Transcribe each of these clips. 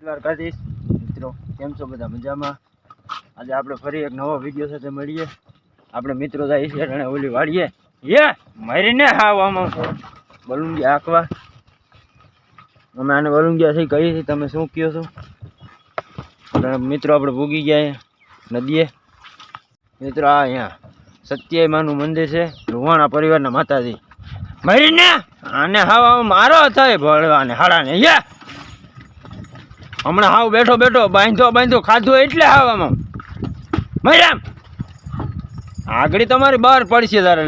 દ્વારકાધીશ. મિત્રો, કેમ છો બધા મજામાં? આજે આપણે ફરી એક નવો વીડિયો સાથે મળીએ. આપણે મિત્રો જાય ઓલી વાળીએ યે, મરીને હાવામાં બલુંગી આંકવા અમે આને બલુંગિયા થઈ કહી છે તમે શું કહો છો? મિત્રો આપણે ભૂગી ગયા નદીએ. મિત્રો, આ અહીંયા સત્યાય માનું મંદિર છે લુહાણા પરિવારના માતાજી. મારીને આને હાવ આમ મારો થાય ભળવાને હાડાને યે હમણાં હાવ બેઠો બેઠો બાંધો બાંધો ખાધું એટલે હાવ આમાં મરામ આગળ તમારી બહાર પડશે તારે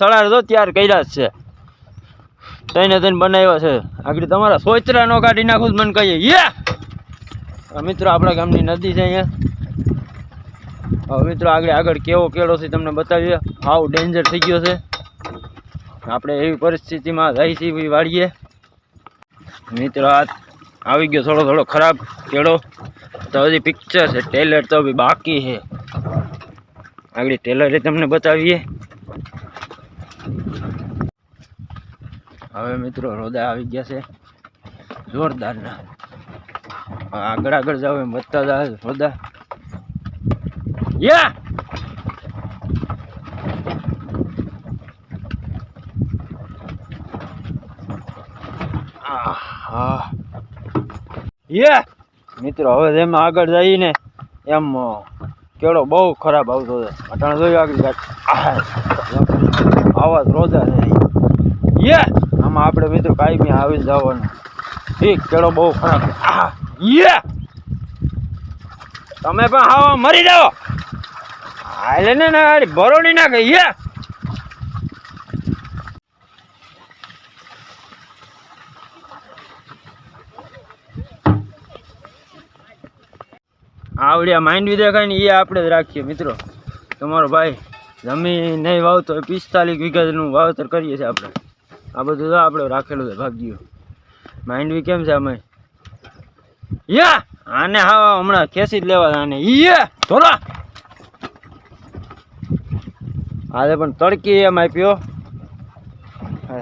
સળાર તો ત્યાર કર્યા જ છે. તઈને તઈને બનાવ્યા છે. આગળ તમારા સોચરા નો કાઢી નાખું મને કહીએ. યે! મિત્રો આપણા ગામની નદી છે અહીંયા. હવે મિત્રો આગળ આગળ કેવો કેળો છે તમને બતાવીએ. હાવ ડેન્જર થઈ ગયો છે. આપણે એવી પરિસ્થિતિમાં જઈ છીએ વાળીએ મિત્રો, આ આવી ગયો થોડો થોડો ખરાબ કેળો. તો હજી પિક્ચર છે ટેલર તો બી બાકી છે. આગળ ટેલરે તમને બતાવીએ. હવે મિત્રો રોદા આવી ગયા છે. જોરદારના. આગળ આગળ જાવ એમ વધતા જાય રોદા. યા! યે! મિત્રો, હવે જેમ આગળ જઈને એમ કેળો બહુ ખરાબ આવતો છે. અટાણે જોયું. આગળ આવાજ રોજા છે યે! આમાં આપણે મિત્રો કાયમી આવી જવાનું. ઠીક, કેળો બહુ ખરાબ. યે! તમે પણ હાવા મરી જાઓ. હાલે ને બરોડી ના ગઈ યે! આવડ્યા માંડવી દેખાય ને એ આપણે જ રાખીએ મિત્રો. તમારો ભાઈ જમીન નહીં વાવતો હોય, પિસ્તાલીસ વીઘાનું વાવેતર કરીએ છીએ આપણે. આ બધું તો આપણે રાખેલું છે, ભાગ્યું. માંડવી કેમ છે અમે યા! આને હા હમણાં ખેંચી જ લેવા આને. ઈએ ધોલા! આજે પણ તડકી એમ આપ્યો.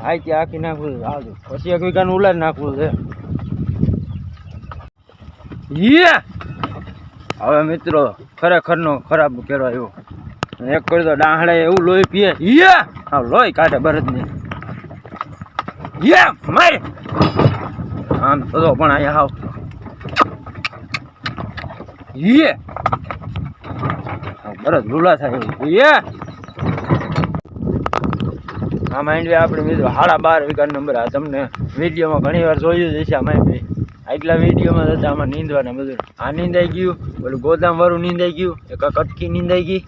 હાઈથી આખી નાખવું છે આવજો પછી એક વીઘાનું ઉલાર નાખવું છે. યે! હવે મિત્રો, ખરેખરનો ખરાબ કહેવાય એક કરી દો ડાહડે એવું લોહી પીએ. યે! હા, લોહી કાઢે ભરતની યે, માર! આમ તો પણ અહીંયા હાવ યે! બરદ લુલા થાય યે! આ માંડવી આપણે મિત્રો, હાડા બાર વીઘા નંબર. આ તમને વિડીયોમાં ઘણી વાર જોયું જ હશે, આ માંડવી. આગલા વિડીયોમાં હતા આમાં નીંદવાના બધું. આ નીંદાઈ ગયું પેલું ગોદામ વાળું નીંદાઈ ગયું, એક કટકી નીંદાઈ ગઈ.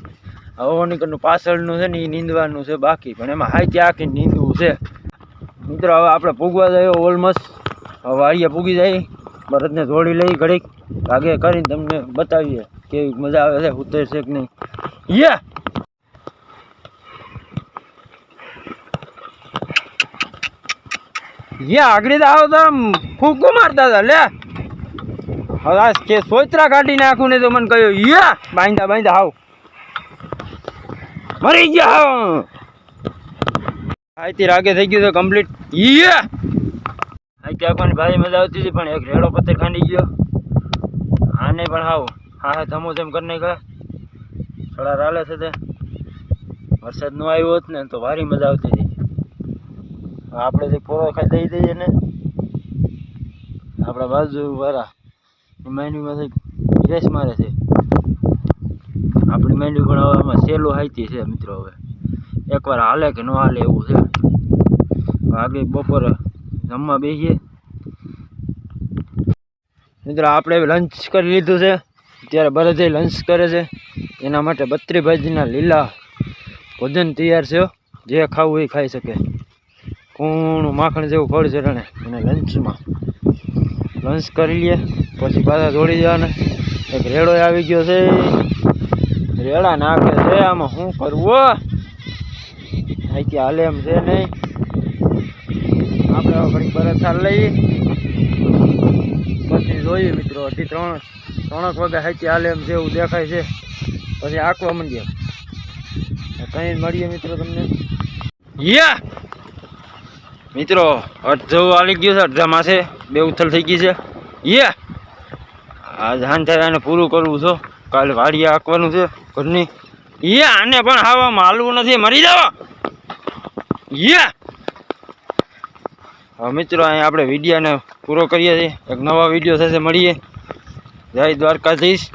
ઓનિકરનું પાછળનું છે ને એ નીંદવાનું છે બાકી, પણ એમાં હાઈ આખી નીંદવું છે. મિત્રો, હવે આપણે પૂગવા જાય ઓલમોસ્ટ. વાળીએ પૂગી જાય ભરતને જોડી લઈ ઘડીક. ભાગે કરીને તમને બતાવીએ કેવી મજા આવે છે ઉતરશે કે નહીં. યે! યા આગળ આવો તો ફૂંકો મારતા હતા, લે. હવે કે સોચરા કાઢી નાખું ને તો મને કહ્યું, યા, બાંધા બાંધા હાવ મરી ગયા હાવ આઈથી રાગે થઈ ગયું તો કમ્પ્લીટ યા. આઈથી આખવાની ભારી મજા આવતી હતી, પણ એક રેડો પથ્થર ખાંડી ગયો. આને પણ હાવ. હા હા, ધમો ધમ કરી નાખ્યા. થોડા રાલે છે તે. વરસાદ ન આવ્યો હોત ને તો ભારી મજા આવતી હતી. આપણે જે પોરો ખાઈ દઈ દઈએ ને, આપણા બાજુ વાળા માંડવીમાંથી રેસ મારે છે. આપણી માંડવી પણ હવે આમાં સહેલું હાઈતી છે મિત્રો હવે. એકવાર હાલે કે ન હાલે એવું છે. આગળ બપોરે જમવા બેસીએ. મિત્રો, આપણે લંચ કરી લીધું છે. અત્યારે બરદે લંચ કરે છે. એના માટે બત્રી ભાજીના લીલા ભોજન તૈયાર છે જે ખાવું એ ખાઈ શકે. કૂણું માખણ જેવું ફળ છે રણે અને લંચમાં. લંચ કરી લઈએ પછી પાછા દોડી જવાને. એક રેડો આવી ગયો છે. રેડા નાખે છે, આમાં શું કરવું અહીંથી હાલે એમ છે નહીં. આપણે ઘણી બરત સાર પછી જોઈએ મિત્રો, અઢી ત્રણ ત્રણક વાગે હાઈથી હાલે એમ જેવું દેખાય છે. પછી આંકવા મંડીએ. કઈ મળીએ મિત્રો તમને? યા! મિત્રો, અડધો આલી ગયો છે, અડધા માસે બે ઉથલ થઈ ગઈ છે. યે! આ ધાન થાય એને પૂરું કરવું છો. કાલે વાડીએ આંકવાનું છે ઘરની. યે, આને પણ હાવામાં હાલવું નથી. મરી જવા યે! હવે મિત્રો અહીંયા આપણે વિડીયાને પૂરો કરીએ છીએ. એક નવા વીડિયો સાથે મળીએ. જય દ્વારકાધીશ.